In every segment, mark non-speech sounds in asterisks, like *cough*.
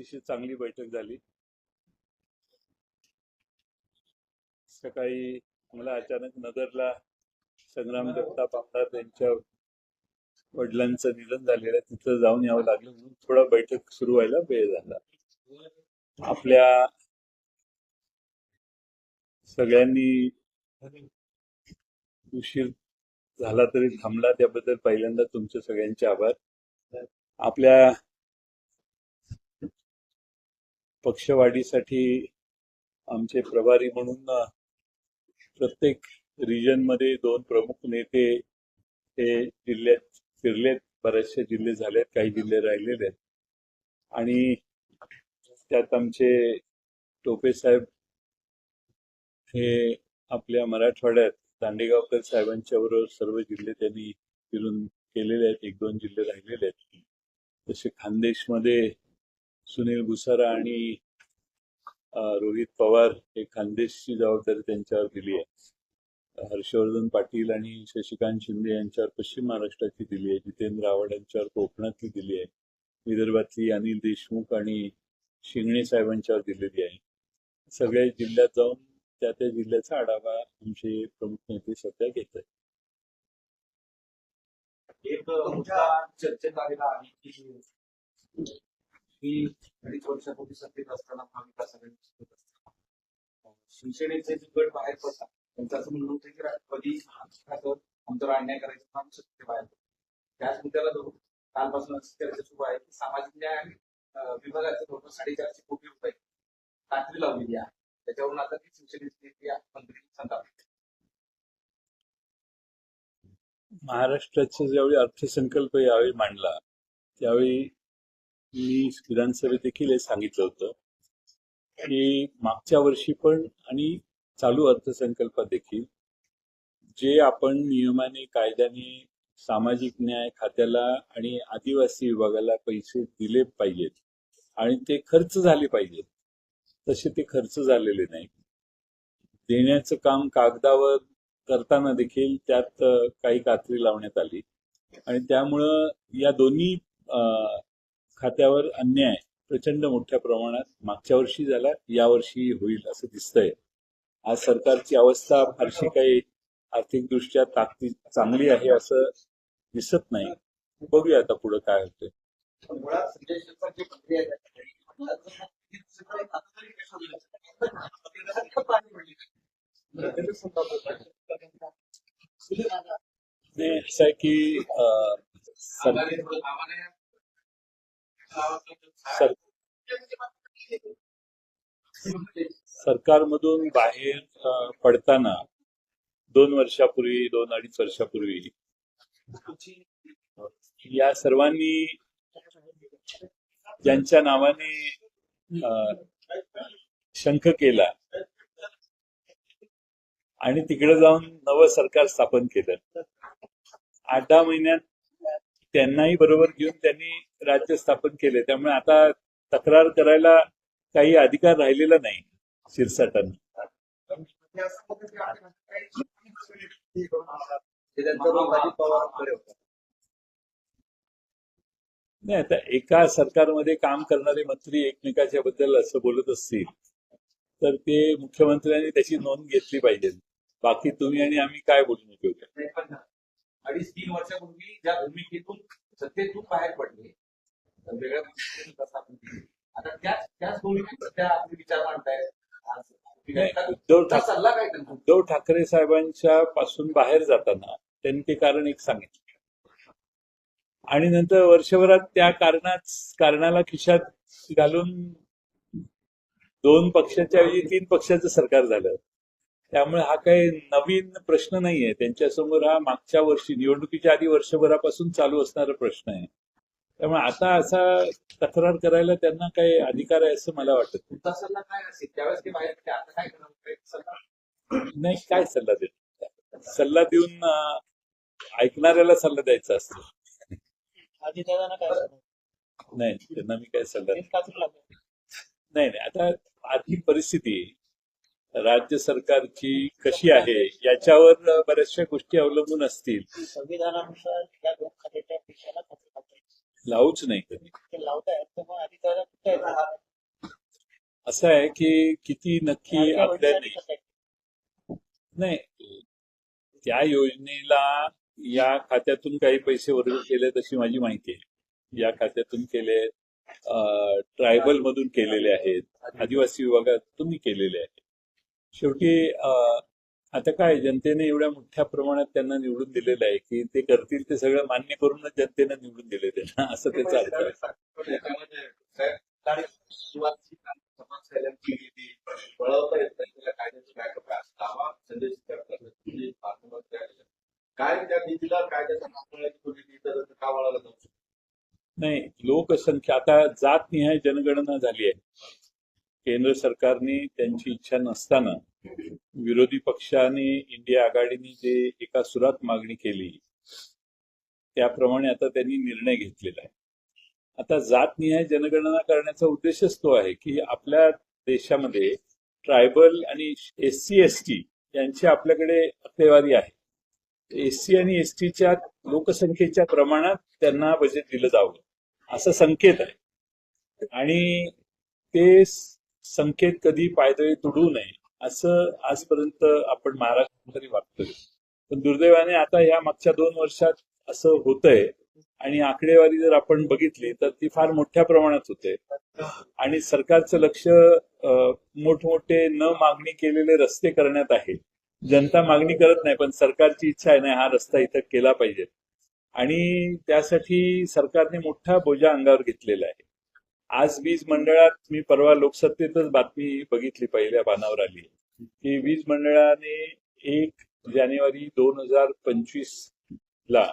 अतिशय चांगली बैठक झाली. सकाळी मला अचानक नगरला संग्राम जगताप आमदार यांच्या वडिलांचं निधन झालेलं आहे. तिथं जाऊन यावं लागलं म्हणून थोडा बैठक सुरू व्हायला वेळ झाला. आपल्या सगळ्यांनी उशीर झाला तरी थांबला. त्याबद्दल पहिल्यांदा तुमचे सगळ्यांचे आभार. आपल्या पक्षवाढीसाठी आमचे प्रभारी म्हणून प्रत्येक रिजनमध्ये दोन प्रमुख नेते हे जिल्ह्यात फिरलेत. बरेचसे जिल्हे झालेत काही जिल्हे राहिलेले आहेत. आणि त्यात आमचे टोपे साहेब हे आपल्या मराठवाड्यात दांडेगावकर साहेबांच्या बरोबर सर्व जिल्हे त्यांनी फिरून केलेले आहेत. एक दोन जिल्हे राहिलेले आहेत. तसे खानदेशमध्ये सुनील गुसारा आणि रोहित पवार हे खानदेशची जबाबदारी त्यांच्यावर दिली आहे. हर्षवर्धन पाटील आणि शशिकांत शिंदे यांच्यावर पश्चिम महाराष्ट्राची दिली आहे. जितेंद्र आव्हाड यांच्यावर कोकणातली दिली आहे. विदर्भातली अनिल देशमुख आणि शिंगणे साहेबांच्यावर दिलेली आहे. सगळ्या जिल्ह्यात जाऊन त्या त्या जिल्ह्याचा आढावा आमचे प्रमुख नेते सध्या घेत आहेत. एक चर्चेत आलेला आहे की ही अडीच वर्षापूर्वी सत्तेत असताना महाविकास आघाडी सत्तेत असताना. शिवसेनेचे जे गट बाहेर पडतात त्यांचं असं म्हणणं होतं की कधी खासदार आमच्यावर अन्याय करायचं काम सत्ते बाहेर त्याच मुद्द्याला धरून कालपासून अशी चर्चा सुरू आहे की सामाजिक न्याय आणि अं, विभागाचे धोरण साडेचारशे कोटी रुपये कात्री लावलेली आहे. त्याच्यावरून आता ती शिवसेनेचे मंत्री संताप महाराष्ट्राचा ज्यावेळी अर्थसंकल्प यावेळी मांडला त्यावेळी मी विधानसभेत देखील हे सांगितलं होतं. की मागच्या वर्षी पण आणि चालू अर्थसंकल्पात देखील जे आपण नियमाने कायद्याने सामाजिक न्याय खात्याला आणि आदिवासी विभागाला पैसे दिले पाहिजेत आणि ते खर्च झाले पाहिजेत तसे ते खर्च झालेले नाही. देण्याचं काम कागदावर करताना देखील त्यात काही कात्री लावण्यात आली. आणि त्यामुळं या दोन्ही अ, खात्यावर अन्याय प्रचंड मोठ्या प्रमाणात मागच्या वर्षी झाला यावर्षी होईल असं दिसतंय. आज सरकारची अवस्था फारशी काही आर्थिकदृष्ट्या ताकदी चांगली आहे असं दिसत नाही. बघूया आता पुढे काय होतंय. असं आहे की सर- सरकारमधून बाहेर पडताना दोन वर्षापूर्वी दोन अडीच वर्षापूर्वी या सर्वांनी ज्यांच्या नावाने शंख केला आणि तिकडे जाऊन नवं सरकार स्थापन केलं. आठ दहा महिन्यात त्यांनाही बरोबर घेऊन त्यांनी राज्य स्थापन केले. त्यामुळे आता तक्रार करायला काही अधिकार राहिलेला नाही शिरसाटांना. नाही आता एका सरकारमध्ये काम करणारे मंत्री एकमेकाच्या बद्दल असं बोलत असतील तर ते मुख्यमंत्र्यांनी त्याची नोंद घेतली पाहिजे. बाकी तुम्ही आणि आम्ही काय बोलून उपयोग अडीच तीन वर्षापूर्वी ज्या भूमिकेतून सत्तेतून बाहेर पडले वेगळ्या भूमिकेतून स्थापन केली आता त्याच त्याच भूमिकेत सध्या आपले विचार मांडतायत आज नाही, एका- उद्धव ठाकरे उद्धव ठाकरे साहेबांच्या पासून बाहेर जाताना त्यांनी ते कारण एक सांगितलं. आणि नंतर वर्षभरात त्या कारणात कारणाला खिशात घालून दोन पक्षाच्या ऐवजी तीन पक्षाचं सरकार झालं. त्यामुळे हा काही नवीन प्रश्न नाहीये. त्यांच्यासमोर हा मागच्या वर्षी निवडणुकीच्या आधी वर्षभरापासून चालू असणारा प्रश्न आहे. त्यामुळे आता असा तक्रार करायला त्यांना काही अधिकार आहे असं मला वाटत नाही. काय सल्ला? नाही काय सल्ला देत सल्ला देऊन ऐकणाऱ्याला सल्ला द्यायचा असतो. आधी नाही त्यांना मी काय सल्ला नाही नाही. आता आर्थिक परिस्थिती राज्य सरकारची कशी आहे याच्यावर बऱ्याचशा गोष्टी अवलंबून असतील. संविधानानुसार लावूच नाही? असं आहे की किती नक्की आपल्या? नाही. त्या योजनेला या खात्यातून काही पैसे वर्ग केले तशी माझी माहिती आहे. या खात्यातून केले ट्रायबल मधून केलेले आहेत. आदिवासी विभागातून केलेले आहेत. शेवटी आता काय जनतेने एवढ्या मोठ्या प्रमाणात त्यांना निवडून दिलेलं आहे की ते करतील ते सगळं मान्य करूनच जनतेनं निवडून दिले त्यांना असं ती करतात. म्हणजे. काय त्या निधीला कायद्याचा? नाही लोकसंख्या आता जातनिहाय जनगणना झाली आहे केंद्र सरकारने त्यांची इच्छा नसताना विरोधी पक्षाने इंडिया आघाडीने जे एका सुरात मागणी केली त्याप्रमाणे आता त्यांनी निर्णय घेतलेला आहे. आता जातनिहाय जनगणना करण्याचा उद्देशच तो आहे की आपल्या देशामध्ये ट्रायबल आणि एस सी एस टी यांची आपल्याकडे आकडेवारी आहे. एस सी आणि एस टीच्या लोकसंख्येच्या प्रमाणात त्यांना बजेट दिलं जावं असा संकेत आहे. आणि ते संकेत कधी पायदळी तुडू नये असं आजपर्यंत आपण महाराष्ट्र तरी वागतोय. पण दुर्दैवाने आता या मागच्या दोन वर्षात असं होतंय आणि आकडेवारी जर आपण बघितली तर ती फार मोठ्या प्रमाणात होते. आणि सरकारचं लक्ष मोठमोठे न मागणी केलेले रस्ते करण्यात आहे. जनता मागणी करत नाही पण सरकारची इच्छा आहे नाही हा रस्ता इथं केला पाहिजे. आणि त्यासाठी सरकारने मोठा बोजा अंगावर घेतलेला आहे. आज वीज मंडळात मी परवा लोकसत्तेतच बातमी बघितली पहिल्या पानावर आली. की वीज मंडळाने एक जानेवारी दोन हजार पंचवीस ला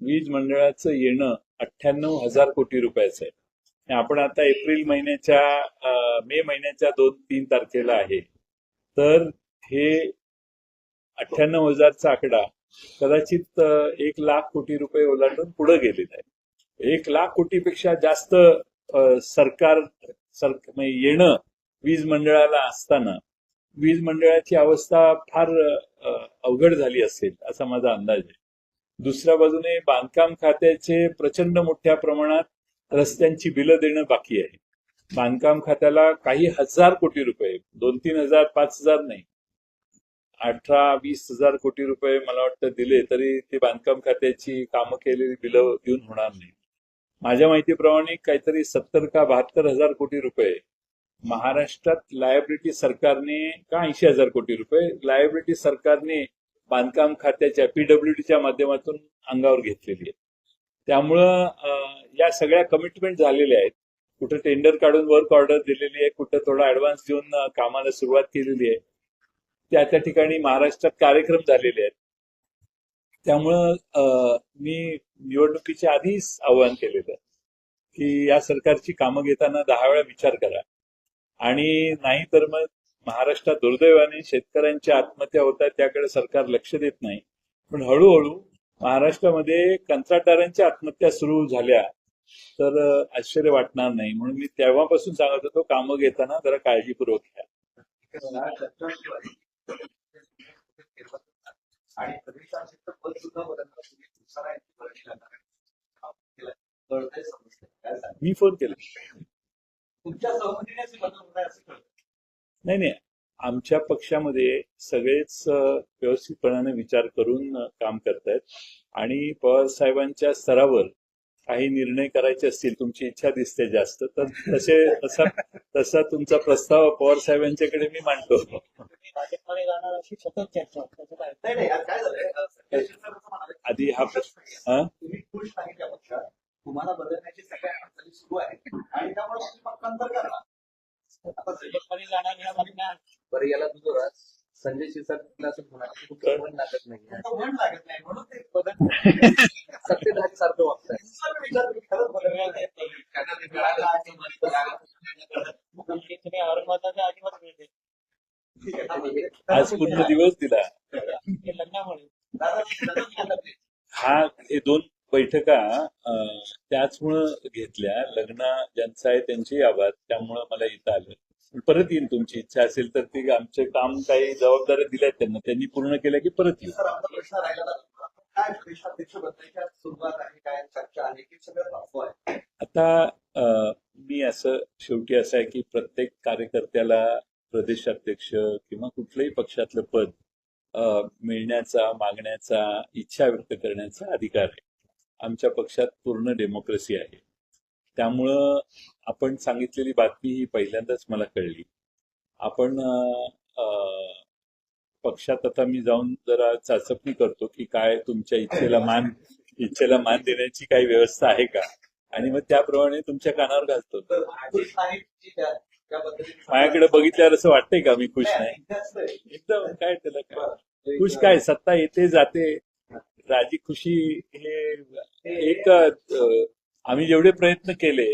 वीज मंडळाचं येणं अठ्ठ्याण्णव हजार कोटी रुपयाचं आहे. आपण आता एप्रिल महिन्याच्या मे महिन्याच्या दोन तीन तारखेला आहे. तर हे अठ्ठ्याण्णव हजारचा आकडा कदाचित एक लाख कोटी रुपये ओलांडून पुढे गेलेला आहे. एक लाख कोटीपेक्षा जास्त सरकार सर म्हणजे येणं वीज मंडळाला असताना वीज मंडळाची अवस्था फार अवघड झाली असेल असा माझा अंदाज आहे. दुसऱ्या बाजूने बांधकाम खात्याचे प्रचंड मोठ्या प्रमाणात रस्त्यांची बिलं देणं बाकी आहे. बांधकाम खात्याला काही हजार कोटी रुपये दोन तीन हजार पाच हजार नाही. अठरा वीस हजार कोटी रुपये मला वाटतं दिले तरी ते बांधकाम खात्याची कामं केलेली बिलं देऊन होणार नाही. माझ्या माहितीप्रमाणे काहीतरी सत्तर का बहात्तर हजार कोटी रुपये महाराष्ट्रात लायबिलिटी सरकारने का ऐंशी हजार कोटी रुपये? लायबिलिटी सरकारने बांधकाम खात्याच्या पीडब्ल्यूडीच्या माध्यमातून अंगावर घेतलेली आहे. त्यामुळं या सगळ्या कमिटमेंट झालेल्या आहेत. कुठं टेंडर काढून वर्क ऑर्डर दिलेली आहे कुठं थोडा ऍडव्हान्स देऊन कामाला सुरुवात केलेली आहे. त्या त्या ठिकाणी महाराष्ट्रात कार्यक्रम झालेले आहेत. त्यामुळं मी निवडणुकीच्या आधीच आवाहन केलेलं की या सरकारची कामं घेताना दहा वेळा विचार करा. आणि नाही तर मग महाराष्ट्रात दुर्दैवाने शेतकऱ्यांच्या आत्महत्या होतात त्याकडे सरकार लक्ष देत नाही. पण हळूहळू महाराष्ट्रामध्ये कंत्राटदारांच्या आत्महत्या सुरू झाल्या तर आश्चर्य वाटणार नाही. म्हणून मी तेव्हापासून सांगत होतो कामं घेताना जरा काळजीपूर्वक घ्या. आणि प्रदेशाध्यक्ष पद सुद्धा बदलणार तुम्ही दुसरा एक परीक्षा करणार. कळतंय समजतंय. काय सांगू? मी फोन केला तुमच्या बदल आहे असं कळतं नाही नाही आमच्या पक्षामध्ये सगळेच व्यवस्थितपणाने विचार करून काम करतायत आणि पवार साहेबांच्या स्तरावर काही निर्णय करायचे असतील तुमची इच्छा दिसते जास्त तर तसे तसा तसा तुमचा प्रस्ताव पवार साहेबांच्याकडे मी मांडतो आधी हा. हा? तुम्हाला बदलण्याची सगळ्या हालचाली सुरू आहे आणि त्यामुळे तुम्ही पक्षांतर करणार आता संजय- भाजपमध्ये जाणार या बातम्या बरं याला दुजोरा संजय शिरसाट असं म्हणाले लागत नाही. लागत नाही म्हणून ते बदल *laughs* सारखं वागताय विचार खरंच मिळते. हे- आज पूर्ण दिवस दिला. हा हे दोन बैठका त्याचमुळं घेतल्या. लग्न ज्यांचं आहे त्यांचेही आभार. त्यामुळं मला इथं आलं. परत येईन तुमची इच्छा असेल तर ती आमचे काम काही जबाबदाऱ्या दिल्यात त्यांना. त्यांनी पूर्ण केल्या की परत येईल. आता मी असं शेवटी असं आहे की प्रत्येक कार्यकर्त्याला प्रदेशाध्यक्ष किंवा कुठल्याही पक्षातलं पद मिळण्याचा मागण्याचा इच्छा व्यक्त करण्याचा अधिकार आहे. आमच्या पक्षात पूर्ण डेमोक्रेसी आहे. त्यामुळं आपण सांगितलेली बातमी ही पहिल्यांदाच मला कळली. आपण पक्षात आता मी जाऊन जरा चाचपणी करतो की काय तुमच्या इच्छेला मान इच्छेला मान देण्याची काही व्यवस्था आहे का? आणि मग त्याप्रमाणे तुमच्या कानावर घालतो. माझ्याकडे बघितल्यावर असं वाटतंय का मी खुश नाही? एकदम काय त्याला काय? खुश काय? सत्ता येते जाते. राजी खुशी हे एक आम्ही जेवढे प्रयत्न केले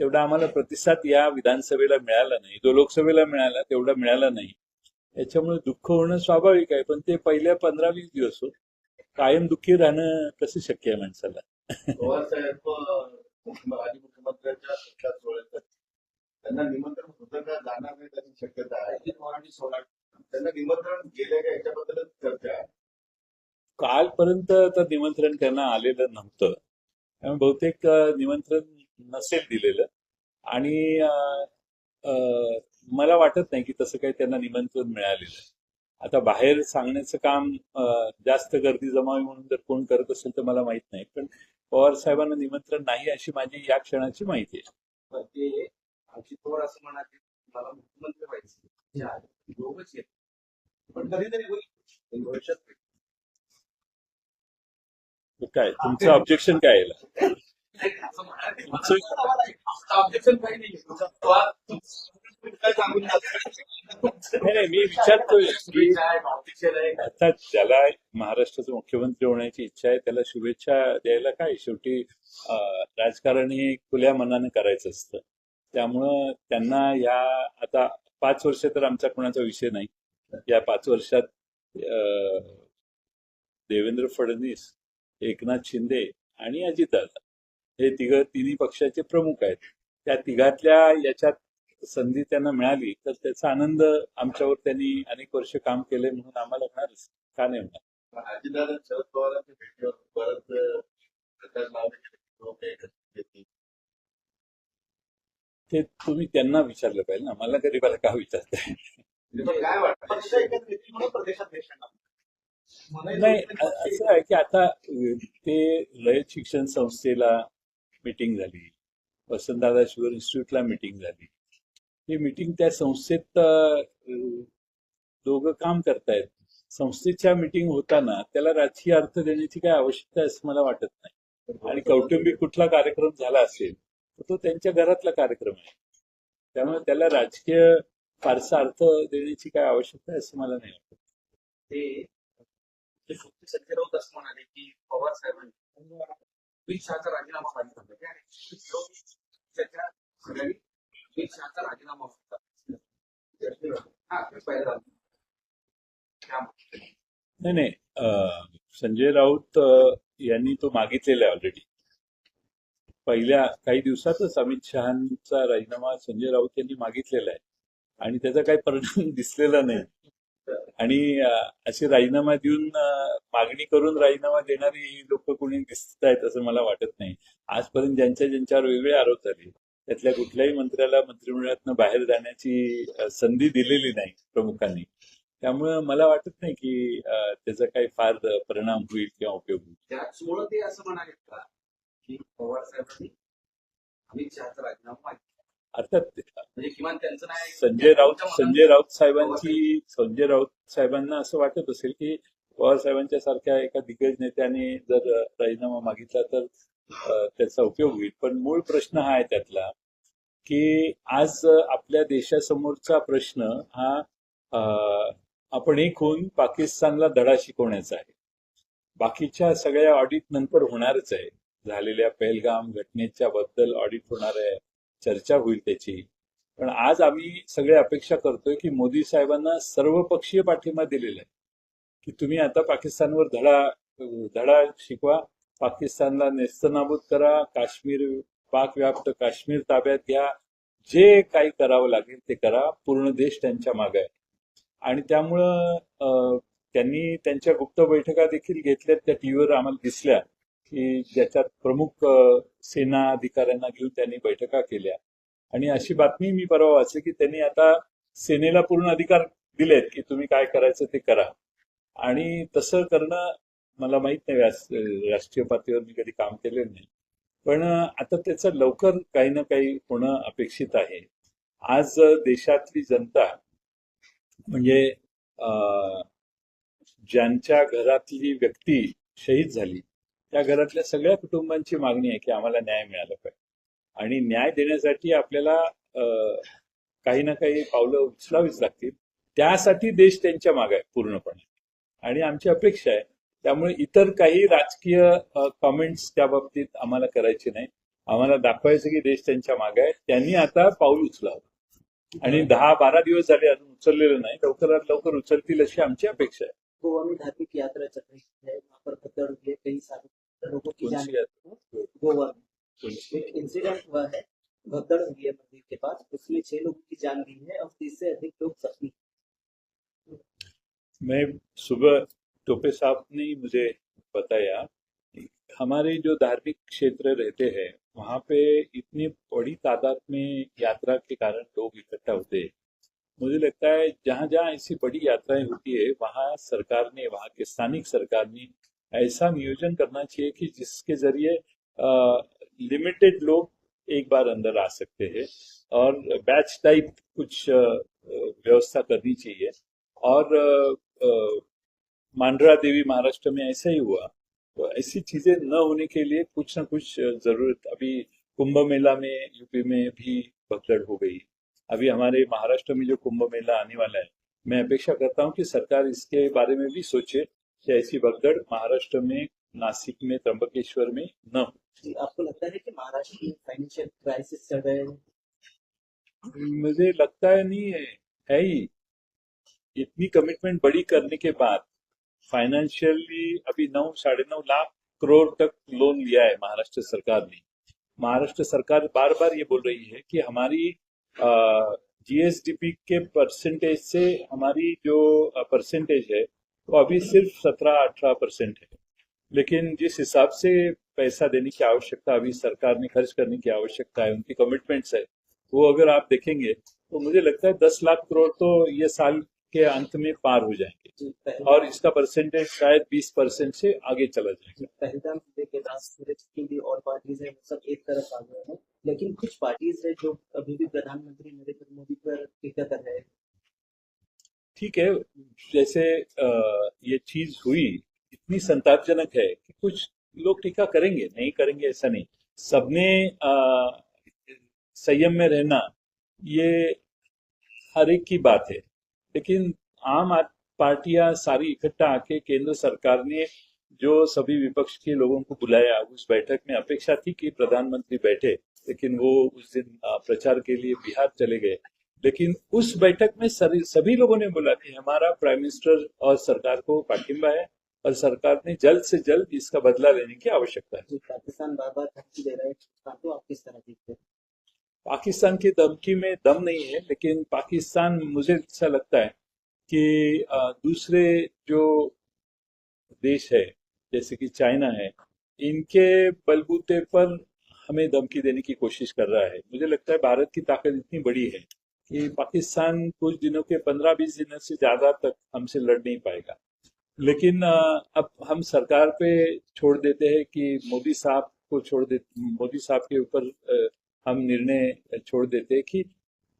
तेवढा आम्हाला प्रतिसाद या विधानसभेला मिळाला नाही. जो लोकसभेला मिळाला तेवढा मिळाला नाही. याच्यामुळे दुःख होणं स्वाभाविक आहे पण ते पहिल्या पंधरा वीस दिवस. कायम दुःखी राहणं कसं शक्य आहे माणसाला? माजी मुख्यमंत्र्यांच्या पक्षात त्यांना निमंत्रण होतं का जाणार नाही त्याची शक्यता आहे? अजित पवारांनी सोडा त्यांना निमंत्रण गेले का याच्याबद्दलच चर्चा आहे. कालपर्यंत तर निमंत्रण त्यांना आलेलं नव्हतं. त्यामुळे बहुतेक निमंत्रण नसेल दिलेलं. आणि मला वाटत नाही की तसं काही त्यांना निमंत्रण मिळालेलं. आता बाहेर सांगण्याचं काम जास्त गर्दी जमावी म्हणून जर कोण करत असेल तर मला माहीत नाही. पण पवार साहेबांना निमंत्रण नाही अशी माझी या क्षणाची माहिती आहे. ते अजित पवार असं म्हणाले मला मुख्यमंत्री व्हायचं पण कधीतरी होईल. भविष्यात काय तुमचं ऑब्जेक्शन काय आहे? नाही, मी विचारतोय की आता ज्याला महाराष्ट्राचा मुख्यमंत्री होण्याची इच्छा आहे त्याला शुभेच्छा द्यायला काय? शेवटी राजकारण हे खुल्या मनानं करायचं असतं. त्यामुळं त्यांना या आता पाच वर्ष तर आमचा कोणाचा विषय नाही. या पाच वर्षात देवेंद्र फडणवीस एकनाथ शिंदे आणि अजितदादा हे तिघ तिन्ही पक्षाचे प्रमुख आहेत. त्या तिघातल्या याच्यात संधी त्यांना मिळाली तर त्याचा आनंद आमच्यावर त्यांनी अनेक वर्ष काम केले म्हणून आम्हाला होणारच का नाही होणार? अजितदादा शरद पवारांच्या भेटीवर परत. ते तुम्ही त्यांना विचारलं पाहिजे ना मला तरी मला का विचारताय? काय वाटतं? नाही असं आहे की आता ते रयत शिक्षण संस्थेला मिटिंग झाली. वसंतदादा शुगर इन्स्टिट्यूटला मिटिंग झाली. ही मिटिंग त्या संस्थेत दोघ दोघं काम करतायत. संस्थेच्या मिटिंग होताना त्याला राजकीय अर्थ देण्याची काय आवश्यकता आहे असं मला वाटत नाही. आणि कौटुंबिक कुठला कार्यक्रम झाला असेल तर तो त्यांच्या घरातला कार्यक्रम आहे. त्यामुळे त्याला राजकीय फारसा अर्थ देण्याची काय आवश्यकता आहे असं मला नाही वाटत. ते ते राऊत असं म्हणाले की पवार साहेबांनी अमित शहाचा राजीनामा मागितला होता. आणि त्याच्या सगळ्यांनी अमित शहाचा राजीनामा होता. नाही नाही. संजय राऊत यांनी तो मागितलेला आहे ऑलरेडी पहिल्या काही दिवसातच अमित शहाचा राजीनामा संजय राऊत यांनी मागितलेला आहे. आणि त्याचा काही परिणाम *laughs* दिसलेला नाही. आणि असे राजीनामा देऊन मागणी करून राजीनामा देणारी लोक कोणी दिसत आहेत असं मला वाटत नाही. आजपर्यंत ज्यांच्या ज्यांच्यावर वेगळे आरोप झाले त्यातल्या कुठल्याही मंत्र्याला मंत्रिमंडळातनं बाहेर जाण्याची संधी दिलेली नाही प्रमुखांनी. त्यामुळं मला वाटत नाही की त्याचा काही फार परिणाम होईल किंवा उपयोग होईल. त्याचमुळे ते असं म्हणाले का की पवार साहेबांनी अमित शहाचा राजीनामा अर्थात म्हणजे किमान त्यांचं नाही संजय राऊत संजय राऊत साहेबांची संजय राऊत साहेबांना असं वाटत असेल की पवार साहेबांच्या सारख्या एका दिग्गज नेत्याने जर राजीनामा मागितला तर त्याचा उपयोग होईल. पण मूळ प्रश्न हा आहे त्यातला की आज आपल्या देशासमोरचा प्रश्न हा आपण एक होऊन पाकिस्तानला धडा शिकवण्याचा आहे. बाकीच्या सगळ्या ऑडिट नंतर होणारच आहे. झालेल्या पहलगाम घटनेच्या बद्दल ऑडिट होणार आहे. चर्चा होईल त्याची. पण आज आम्ही सगळे अपेक्षा करतोय की मोदी साहेबांना सर्वपक्षीय पाठिंबा दिलेला आहे. की तुम्ही आता पाकिस्तानवर धडा धडा शिकवा पाकिस्तानला नेस्तनाबूत करा काश्मीर पाक व्याप्त काश्मीर ताब्यात घ्या जे काही करावं लागेल ते करा पूर्ण देश त्यांच्या मागे आहे. आणि त्यामुळं त्यांनी त्यांच्या गुप्त बैठका देखील घेतल्यात त्या टीव्हीवर आम्हाला दिसल्या. की ज्याच्यात प्रमुख सेना अधिकाऱ्यांना घेऊन त्यांनी बैठका केल्या. आणि अशी बातमी मी परवा वाचली की त्यांनी आता सेनेला पूर्ण अधिकार दिलेत की तुम्ही काय करायचं ते करा. आणि तसं करणं मला माहीत नाही व्यास- राष्ट्रीय पातळीवर मी कधी काम केलेलं नाही. पण आता त्याचं लवकर काही ना काही होणं अपेक्षित आहे. आज देशातली जनता म्हणजे ज्यांच्या घरातली व्यक्ती शहीद झाली त्या घरातल्या सगळ्या कुटुंबांची मागणी आहे की आम्हाला न्याय मिळाला पाहिजे. आणि न्याय देण्यासाठी आपल्याला काही ना काही पावलं उचलावीच लागतील. त्यासाठी देश त्यांच्या मागे आहे पूर्णपणे. आणि आमची अपेक्षा आहे. त्यामुळे इतर काही राजकीय कमेंट्स त्या बाबतीत आम्हाला करायचे नाही. आम्हाला दाखवायचं की देश त्यांच्या मागे आहे. त्यांनी आता पाऊल उचलावं. आणि दहा बारा दिवस झाले अजून उचललेलं नाही. लवकरात लवकर उचलतील अशी आमची अपेक्षा आहे. गोवा में धार्मिक यात्रा चल रही है वहाँ पर भगदड़ हुई है कई सारे लोगों की जान गोवा में। एक इंसिडेंट हुआ है भगदड़ हुई है मंदिर के पास उसमें छह लोगों की जान गई है और तीस से अधिक लोग जख्मी मैं सुबह टोपे साहब ने मुझे बताया हमारे जो धार्मिक क्षेत्र रहते हैं वहाँ पे इतनी बड़ी तादाद में यात्रा के कारण लोग इकट्ठा होते हैं। मुझे लगता है जहाँ जहाँ ऐसी बड़ी यात्राएँ होती है वहाँ सरकार ने वहाँ के स्थानिक सरकार ने ऐसा नियोजन करना चाहिए कि जिसके ज़रिए लिमिटेड लोग एक बार अंदर आ सकते हैं और बैच टाइप कुछ व्यवस्था करनी चाहिए। और अ, मांडरा देवी महाराष्ट्र में ऐसा ही हुआ। तो ऐसी चीज़ें न होने के लिए कुछ ना कुछ ज़रूरत अभी कुंभ मेला में यूपी में भी भगदड़ हो गई। अभी हमारे महाराष्ट्र में जो कुंभ मेला आने वाला है मैं अपेक्षा करता हूँ कि सरकार इसके बारे में भी सोचे कि ऐसी भगदड़ महाराष्ट्र में नासिक में त्र्यंबकेश्वर में न हो। जी आपको लगता है कि महाराष्ट्र में फाइनेंशियल क्राइसिस चल रहे हैं? मुझे लगता है नहीं है है ही। इतनी कमिटमेंट बड़ी करने के बाद फाइनेंशियली अभी नौ साढ़े नौ लाख करोड़ तक लोन लिया है महाराष्ट्र सरकार ने। महाराष्ट्र सरकार बार बार ये बोल रही है कि हमारी जीएसडीपी के परसेंटेज से हमारी जो परसेंटेज है वो अभी सिर्फ़ सत्रह अठारह परसेंट है। लेकिन जिस हिसाब से पैसा देने की आवश्यकता अभी सरकार ने खर्च करने की आवश्यकता है उनकी कमिटमेंट्स है वो अगर आप देखेंगे तो मुझे लगता है दस लाख करोड़ तो ये साल के अंत में पार हो जाएँगे। और इसका परसेंटेज शायद बीस परसेंट से आगे चला जाएगा। पहलगाम के बाद भी और पार्टीज़ है सब एक तरफ़ आ गए हैं। लेकिन कुछ पार्टीज़ है जो अभी भी प्रधानमंत्री नरेंद्र मोदी पर टीका कर रहे हैं। ठीक है, जैसे ये चीज़ हुई, इतनी संतापजनक है कि कुछ लोग टीका करेंगे, नहीं करेंगे ऐसा नहीं। सबने संयम में रहना, ये हर एक की बात है। लेकिन आम पार्टियाँ सारी इकट्ठा आके केंद्र सरकार ने जो सभी विपक्ष के लोगों को बुलाया, उस बैठक में अपेक्षा थी कि प्रधानमंत्री बैठे। लेकिन वो उस दिन प्रचार के लिए बिहार चले गए। लेकिन उस बैठक में सभी लोगों ने बोला कि हमारा प्राइम मिनिस्टर और सरकार को पाठिंबा है और सरकार ने जल्द से जल्द इसका बदला लेने की आवश्यकता है। पाकिस्तान बार बार धमकी दे रहा है। आप किस तरह देखते हैं? पाकिस्तान की धमकी में दम नहीं है लेकिन पाकिस्तान मुझे ऐसा लगता है कि दूसरे जो देश है जैसे कि चाइना है इनके बलबूते पर हमें धमकी देने की कोशिश कर रहा है। मुझे लगता है भारत की ताकत इतनी बड़ी है कि पाकिस्तान कुछ दिनों के पंद्रह बीस दिनों से ज़्यादा तक हमसे लड़ नहीं पाएगा। लेकिन अब हम सरकार पे छोड़ देते हैं कि मोदी साहब को छोड़ दे, मोदी साहब के ऊपर हम निर्णय छोड़ देते हैं कि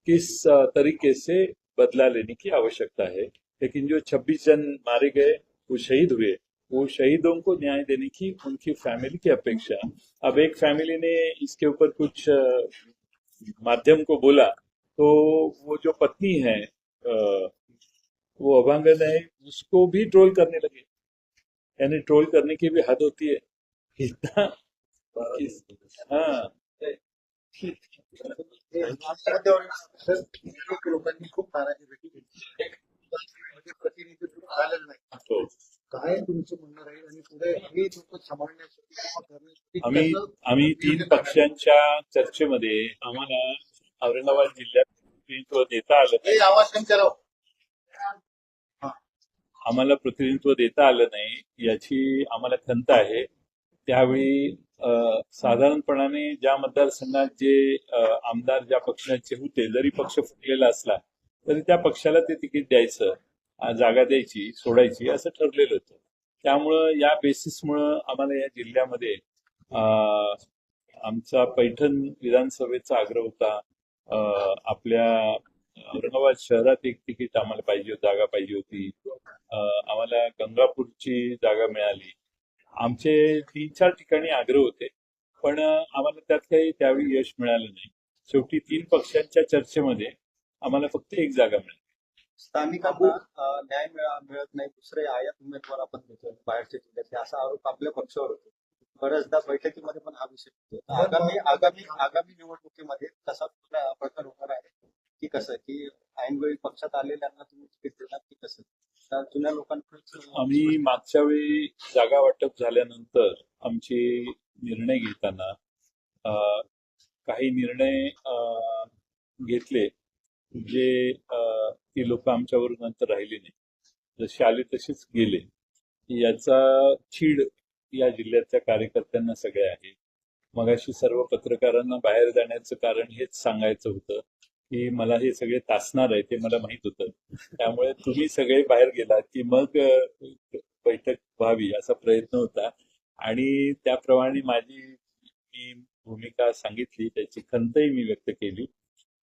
किस तरीके से बदला लेने की आवश्यकता है। लेकिन जो 26 जन मारे गए, वो शहीद हुए। वो शहीदों को न्याय देने की उनकी फैमिली की अपेक्षा। अब एक फैमिली ने इसके ऊपर कुछ माध्यम को बोला तो वो जो पत्नी है वो अभांगन है, उसको भी ट्रोल करने लगे। यानी ट्रोल करने की भी हद होती है। इतना हाँ। नाराजी काय तुमचं म्हणणं राहील? आणि पुढे ही लोक सांभाळण्यासाठी आम्ही आम्ही तीन पक्षांच्या चर्चेमध्ये आम्हाला औरंगाबाद जिल्ह्यात प्रतिनिधित्व देता आलं हे आवाज करावं आम्हाला प्रतिनिधित्व देता आलं नाही याची आम्हाला खंत आहे. त्यावेळी साधारणपणाने ज्या मतदारसंघात जे आमदार ज्या पक्षाचे होते जरी पक्ष फुटलेला असला तरी त्या पक्षाला ते तिकीट द्यायचं. जागा द्यायची सोडायची असं ठरलेलं होतं. त्यामुळं या बेसिसमुळं आम्हाला या जिल्ह्यामध्ये आमचा पैठण विधानसभेचा आग्रह होता. आपल्या औरंगाबाद शहरात एक तिकीट आम्हाला पाहिजे होती जागा पाहिजे होती. आम्हाला गंगापूरची जागा मिळाली. आमचे तीन चार ठिकाणी आग्रह होते पण आम्हाला त्यात काही त्यावेळी यश मिळालं नाही. शेवटी तीन पक्षांच्या चर्चेमध्ये आम्हाला फक्त एक जागा मिळाली. स्थानिकांना न्याय मिळत नाही दुसरे आयात उमेदवार आपण देतोय बाहेरच्या जिल्ह्यातले असा आरोप आपल्या पक्षावर होतो. बऱ्याचदा बैठकीमध्ये पण हा विषय होतो. आगामी आगामी आगामी निवडणुकीमध्ये तसा प्रकार होणार आहे की कसं की ऐनवेळी पक्षात आलेल्यांना तुम्ही तिकीट देणार की कसं? तर जुन्या लोकांकडे आम्ही मागच्या वेळी जागा वाटप झाल्यानंतर आमचे निर्णय घेताना काही निर्णय घेतले. जे ती लोक आमच्यावर नंतर राहिली नाही. जसे आले तसेच गेले. याचा चीड या जिल्ह्याच्या कार्यकर्त्यांना सगळे आहे. मगाशी सर्व पत्रकारांना बाहेर जाण्याचं कारण हेच सांगायचं होतं की मला हे सगळे तासणार आहे ते मला माहीत होतं. त्यामुळे तुम्ही सगळे बाहेर गेलात की मग बैठक व्हावी असा प्रयत्न होता. आणि त्याप्रमाणे माझी मी भूमिका सांगितली त्याची खंतही मी व्यक्त केली.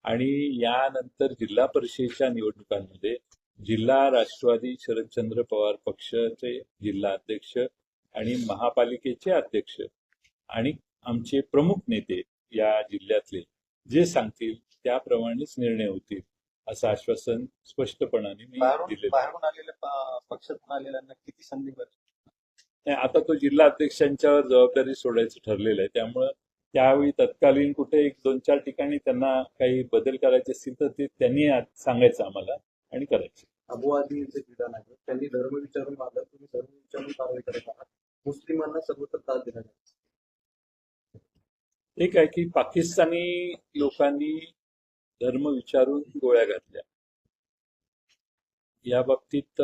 आणि यानंतर जिल्हा परिषदेच्या निवडणुकांमध्ये जिल्हा राष्ट्रवादी शरदचंद्र पवार पक्षाचे जिल्हा अध्यक्ष आणि महापालिकेचे अध्यक्ष आणि आमचे प्रमुख नेते या जिल्ह्यातले जे सांगतील त्याप्रमाणेच निर्णय होतील असं आश्वासन स्पष्टपणाने मी दिलेलं किती संधी आता तो जिल्हा अध्यक्षांच्यावर जबाबदारी सोडायचं ठरलेलं आहे त्यामुळं त्यावेळी तत्कालीन कुठे एक दोन चार ठिकाणी त्यांना काही बदल करायचे असतील तर ते त्यांनी सांगायचं आम्हाला आणि करायचे. अबुआदी जे विधान आहे त्यांनी धर्म विचारून आलं तुम्ही धर्म विचारून कारवाई करत आहात. मुस्लिमांना सर्वत्र त्रास दिला एक आहे की पाकिस्तानी लोकांनी धर्म विचारून गोळ्या घातल्या. या बाबतीत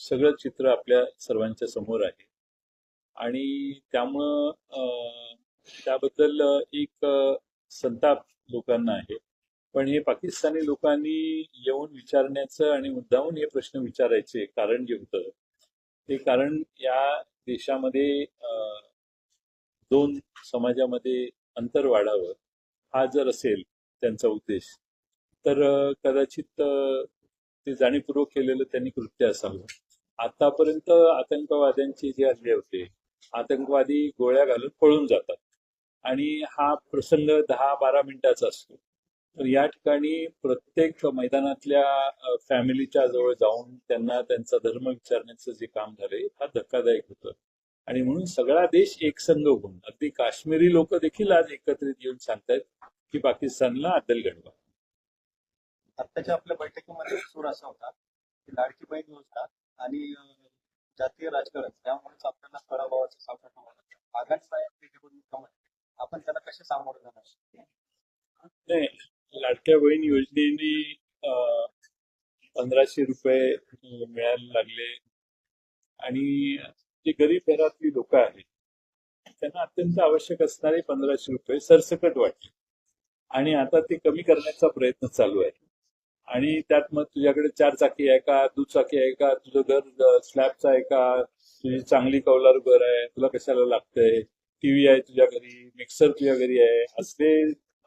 सगळं चित्र आपल्या सर्वांच्या समोर आहे. आणि त्यामुळं अ, त्याबद्दल एक संताप लोकांना आहे. पण हे पाकिस्तानी लोकांनी येऊन विचारण्याचं आणि मुद्दाहून हे प्रश्न विचारायचे कारण जे होतं ते कारण या देशामध्ये दोन समाजामध्ये अंतर वाढावं हा जर असेल त्यांचा उद्देश तर कदाचित ते जाणीवपूर्वक केलेलं त्यांनी कृत्य असावं. आतापर्यंत आतंकवाद्यांचे जे हल्ले होते आतंकवादी गोळ्या घालून पळून जातात. आणि हा प्रसंग दहा बारा मिनिटाचा असतो. तर या ठिकाणी प्रत्येक मैदानातल्या फॅमिलीच्या जवळ जाऊन त्यांना त्यांचा धर्म विचारण्याचं जे काम झालंय हा धक्कादायक होतं. आणि म्हणून सगळा देश एकसंघ होऊन अगदी काश्मीरी लोक देखील आज एकत्रित येऊन सांगतायत की पाकिस्तानला अद्दल घडवा. आत्ताच्या आपल्या बैठकीमध्ये सूर असा होता की लाडकी बहीण योजना आणि जातीय राजकारण यामुळेच आपल्याला पराभवाचा सामना करावा लागतो आपण त्याला कसे सामोरं जाणार? नाही लाडक्या बहीण योजनेने पंधराशे रुपये मिळायला लागले. आणि जे गरीब घरातली लोक आहेत त्यांना अत्यंत आवश्यक असणारे पंधराशे रुपये सरसकट वाटले. आणि आता ते कमी करण्याचा प्रयत्न चालू आहे. आणि त्यात मग तुझ्याकडे चार चाकी आहे का दुचाकी आहे का तुझं घर स्लॅबचं आहे का तुझी चांगली कौलार घर आहे तुला कशाला लागतंय? टीव्ही आहे तुझ्या घरी मिक्सर तुझ्या घरी आहे असले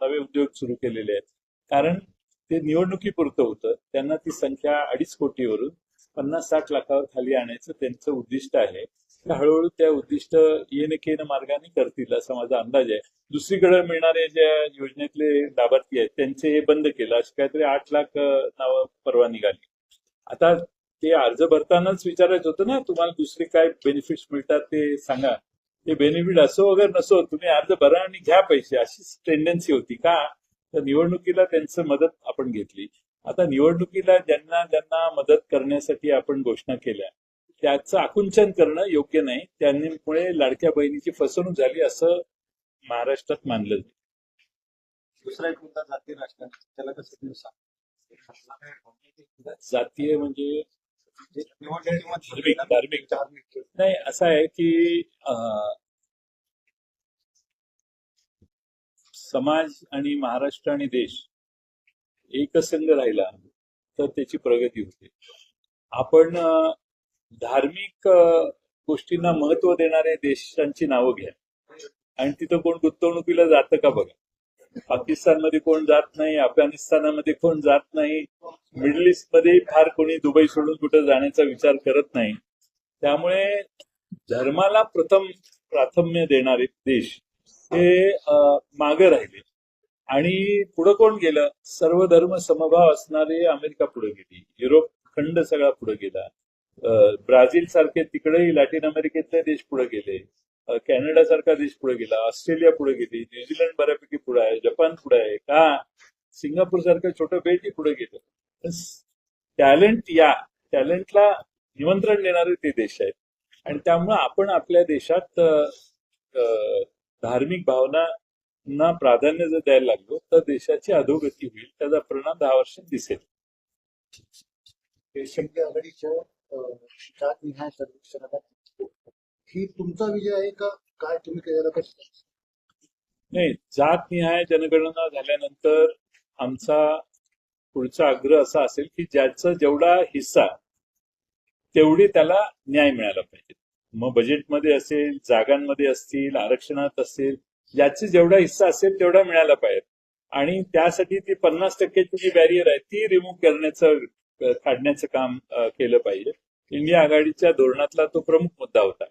नवे उद्योग सुरू केलेले आहेत. कारण ते निवडणुकीपुरतं होतं. त्यांना ती संख्या अडीच कोटीवरून पन्नास साठ लाखावर खाली आणायचं त्यांचं उद्दिष्ट आहे. हळूहळू त्या उद्दिष्ट येणं केन मार्गाने करतील असा माझा अंदाज आहे. दुसरीकडे मिळणारे ज्या योजनेतले लाभार्थी आहेत त्यांचे हे बंद केलं. असे काहीतरी आठ लाख नावं परवा निघाली. आता ते अर्ज भरतानाच विचारायचं होतं ना तुम्हाला दुसरे काय बेनिफिट्स मिळतात ते सांगा. ते बेनिफिट असो वगैरे नसो तुम्ही अर्ज भरा आणि घ्या पैसे. अशीच टेंडन्सी होती का? तर निवडणुकीला त्यांचं मदत आपण घेतली. आता निवडणुकीला ज्यांना ज्यांना मदत करण्यासाठी आपण घोषणा केल्या त्याचं आकुंचन करणं योग्य नाही. त्यामुळे लाडक्या बहिणीची फसवणूक झाली असं महाराष्ट्रात मानलं जातं. दुसरा एक मुद्दा जातीय राजकारण. त्याला कसं जातीय म्हणजे धार्मिक धार्मिक. धार्मिक नाही असं आहे की समाज आणि महाराष्ट्र आणि देश एकसंघ राहिला तर त्याची प्रगती होते. आपण धार्मिक गोष्टींना महत्त्व देणाऱ्या देशांची नावं घ्या. आणि तिथं कोण गुंतवणुकीला जातं का बघा? पाकिस्तानमध्ये कोण जात नाही अफगाणिस्तानामध्ये कोण जात नाही मिडल ईस्टमध्ये फार कोणी दुबई सोडून कुठं जाण्याचा विचार करत नाही. त्यामुळे धर्माला प्रथम प्राथम्य देणारे देश हे मागे राहिले. आणि पुढे कोण गेलं? सर्व धर्म समभाव असणारे अमेरिका पुढे गेली. युरोप खंड सगळा पुढे गेला. ब्राझील सारखे तिकडेही लॅटिन अमेरिकेतले देश पुढे गेले. कॅनडा सारखा देश पुढे गेला ऑस्ट्रेलिया पुढे गेली न्यूझीलंड बऱ्यापैकी पुढे आहे जपान पुढे आहे का? सिंगापूर सारखं छोटं बेटही पुढे गेलं टॅलेंट या टॅलेंटला निमंत्रण देणारे ते देश आहेत. आणि त्यामुळे आपण आपल्या देशात अं, धार्मिक भावनांना प्राधान्य जर द्यायला लागलो तर देशाची अधोगती होईल त्याचा परिणाम दहा वर्षात दिसेल. आघाडीच्या ही तुमचा विजय आहे का? काय तुम्ही केलेला कसं नाही जनगणना झाल्यानंतर आमचा पुढचा आग्रह असा असेल की ज्याचा जेवढा हिस्सा तेवढी त्याला न्याय मिळाला पाहिजे. मग बजेटमध्ये असेल जागांमध्ये असतील आरक्षणात असेल ज्याचा जेवढा हिस्सा असेल तेवढा मिळाला पाहिजे. आणि त्यासाठी ती पन्नास टक्क्याची जी बॅरियर आहे ती रिमूव्ह करण्याचं काढण्याचं काम केलं पाहिजे. इंडिया आघाडीच्या धोरणातला तो प्रमुख मुद्दा होता.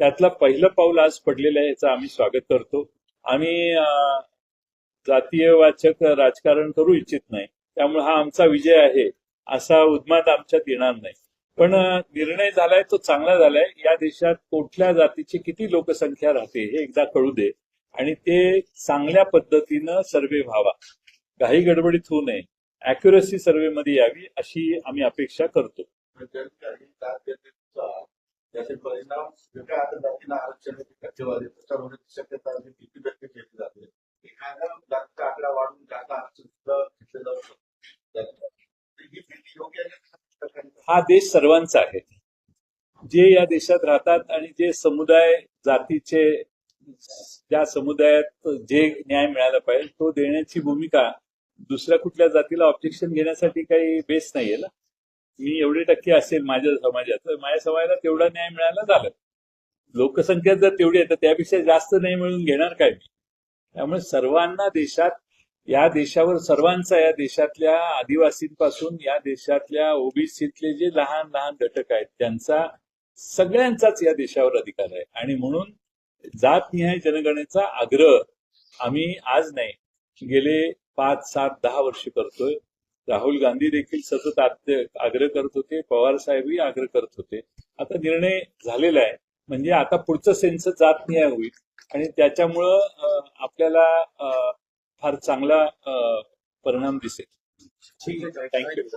त्यातला पहिलं पाऊल आज पडलेलं आहे याचं आम्ही स्वागत करतो. आम्ही जातीय जातीयवाचक राजकारण करू इच्छित नाही. त्यामुळे हा आमचा विजय आहे असा उद्मात आमच्यात येणार नाही. पण निर्णय झालाय तो चांगला झालाय. या देशात कुठल्या जातीची किती लोकसंख्या राहते हे एकदा कळू दे. आणि ते चांगल्या पद्धतीनं सर्वे व्हावा. काही गडबडीत होऊ नये. अॅक्युरसी सर्वे मध्ये यावी अशी आम्ही अपेक्षा करतो. त्याचे परिणाम वेगळ्या आता जातीला आरक्षण टक्केवारी त्याच्यावर होण्याची शक्यता आहे भीती केली जाते. एखाद्या जातीचा आकडा वाढून जाता आरक्षण सुद्धा घेतलं जाऊ शकतो हा देश सर्वांचा आहे. जे या देशात राहतात आणि जे समुदाय जातीचे ज्या समुदायात जे न्याय मिळाला पाहिजे तो देण्याची भूमिका दुसऱ्या कुठल्या जातीला ऑब्जेक्शन घेण्यासाठी काही बेस नाहीये ना? मी एवढे टक्के असेल माझ्या समाजात तर माझ्या समाजाला तेवढा न्याय मिळाला झालं. लोकसंख्या जर तेवढी आहे तर त्यापेक्षा जास्त न्याय मिळून घेणार काय मी? त्यामुळे सर्वांना देशात या देशावर सर्वांचा या देशातल्या आदिवासींपासून या देशातल्या ओबीसीतले जे लहान लहान घटक आहेत त्यांचा सगळ्यांचाच या देशावर अधिकार आहे. आणि म्हणून जातनिहाय जनगणनेचा आग्रह आम्ही आज नाही गेले पाच सात दहा वर्ष करतोय. राहुल गांधी देखील सतत आग्रह करत होते. पवार साहेबही आग्रह करत होते. आता निर्णय झालेला आहे. म्हणजे आता पुढचं सेन्स जातनिहाय होईल आणि त्याच्यामुळं आपल्याला फार चांगला परिणाम दिसेल. ठीक आहे. थँक्यू